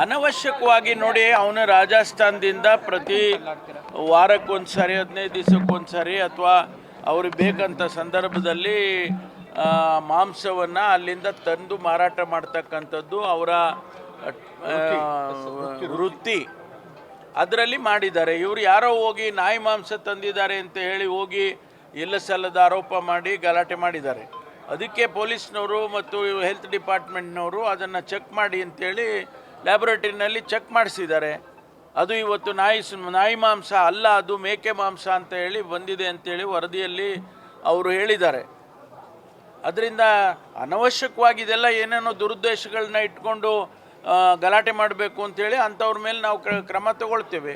ಅನವಶ್ಯಕವಾಗಿ ನೋಡಿ ಅವನು ರಾಜಸ್ಥಾನದಿಂದ ಪ್ರತಿ ವಾರಕ್ಕೊಂದು ಸಾರಿ ಹದಿನೈದು ದಿವಸಕ್ಕೊಂದು ಸಾರಿ ಅಥವಾ ಅವ್ರಿಗೆ ಬೇಕಂತ ಸಂದರ್ಭದಲ್ಲಿ ಮಾಂಸವನ್ನು ಅಲ್ಲಿಂದ ತಂದು ಮಾರಾಟ ಮಾಡ್ತಕ್ಕಂಥದ್ದು ಅವರ ವೃತ್ತಿ ಅದರಲ್ಲಿ ಮಾಡಿದ್ದಾರೆ. ಇವರು ಯಾರೋ ಹೋಗಿ ನಾಯಿ ಮಾಂಸ ತಂದಿದ್ದಾರೆ ಅಂತ ಹೇಳಿ ಹೋಗಿ ಇಲ್ಲ ಸಲ್ಲದ ಆರೋಪ ಮಾಡಿ ಗಲಾಟೆ ಮಾಡಿದ್ದಾರೆ. ಅದಕ್ಕೆ ಪೊಲೀಸ್ನವರು ಮತ್ತು ಹೆಲ್ತ್ ಡಿಪಾರ್ಟ್ಮೆಂಟ್ನವರು ಅದನ್ನು ಚೆಕ್ ಮಾಡಿ ಅಂತೇಳಿ ಲ್ಯಾಬೊರೇಟರಿನಲ್ಲಿ ಚೆಕ್ ಮಾಡಿಸಿದ್ದಾರೆ. ಅದು ಇವತ್ತು ನಾಯಿ ನಾಯಿ ಮಾಂಸ ಅಲ್ಲ ಅದು ಮೇಕೆ ಮಾಂಸ ಅಂತ ಹೇಳಿ ಬಂದಿದೆ ಅಂತೇಳಿ ವರದಿಯಲ್ಲಿ ಅವರು ಹೇಳಿದ್ದಾರೆ. ಅದರಿಂದ ಅನವಶ್ಯಕವಾಗಿ ಇದೆಲ್ಲ ಏನೇನೋ ದುರುದ್ದೇಶಗಳನ್ನ ಇಟ್ಕೊಂಡು ಗಲಾಟೆ ಮಾಡಬೇಕು ಅಂತೇಳಿ ಅಂಥವ್ರ ಮೇಲೆ ನಾವು ಕ್ರ- ಕ್ರಮ ತಗೊಳ್ತೇವೆ.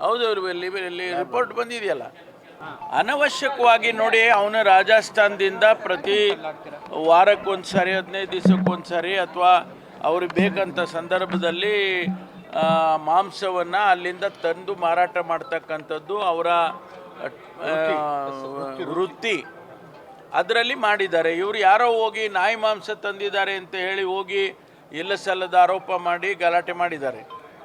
ಹೌದು ಇಲ್ಲಿ ರಿಪೋರ್ಟ್ ಬಂದಿದೆಯಲ್ಲ. ಅನವಶ್ಯಕವಾಗಿ ನೋಡಿ ಅವನು ರಾಜಸ್ಥಾನದಿಂದ ಪ್ರತಿ ವಾರಕ್ಕೊಂದು ಸಾರಿ ಹದಿನೈದು ದಿವಸಕ್ಕೊಂದು ಸಾರಿ ಅಥವಾ ಅವ್ರಿಗೆ ಬೇಕಂತ ಸಂದರ್ಭದಲ್ಲಿ ಮಾಂಸವನ್ನು ಅಲ್ಲಿಂದ ತಂದು ಮಾರಾಟ ಮಾಡ್ತಕ್ಕಂಥದ್ದು ಅವರ ವೃತ್ತಿ. ಅದರಲ್ಲಿ ಮಾಡಿದ್ದಾರೆ. ಇವರು ಯಾರೋ ಹೋಗಿ ನಾಯಿ ಮಾಂಸ ತಂದಿದ್ದಾರೆ ಅಂತ ಹೇಳಿ ಹೋಗಿ ಇಲ್ಲ ಸಲ್ಲದ ಆರೋಪ ಮಾಡಿ ಗಲಾಟೆ ಮಾಡಿದ್ದಾರೆ.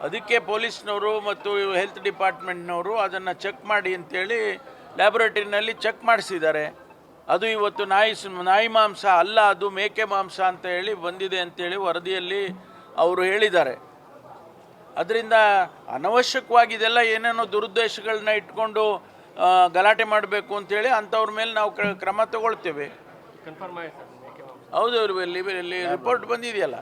ಅದಕ್ಕೆ ಪೊಲೀಸ್ನವರು ಮತ್ತು ಹೆಲ್ತ್ ಡಿಪಾರ್ಟ್ಮೆಂಟ್ನವರು ಅದನ್ನು ಚೆಕ್ ಮಾಡಿ ಅಂತೇಳಿ ಲ್ಯಾಬೊರೇಟರಿನಲ್ಲಿ ಚೆಕ್ ಮಾಡಿಸಿದ್ದಾರೆ. ಅದು ಇವತ್ತು ನಾಯಿ ನಾಯಿ ಮಾಂಸ ಅಲ್ಲ ಅದು ಮೇಕೆ ಮಾಂಸ ಅಂತ ಹೇಳಿ ಬಂದಿದೆ ಅಂತೇಳಿ ವರದಿಯಲ್ಲಿ ಅವರು ಹೇಳಿದ್ದಾರೆ. ಅದರಿಂದ ಅನವಶ್ಯಕವಾಗಿ ಇದೆಲ್ಲ ಏನೇನೋ ದುರುದ್ದೇಶಗಳನ್ನ ಇಟ್ಕೊಂಡು ಗಲಾಟೆ ಮಾಡಬೇಕು ಅಂತೇಳಿ ಅಂಥವ್ರ ಮೇಲೆ ನಾವು ಕ್ರ- ಕ್ರಮ ತಗೊಳ್ತೇವೆ. ಹೌದು ಇಲ್ಲಿ ರಿಪೋರ್ಟ್ ಬಂದಿದೆಯಲ್ಲ.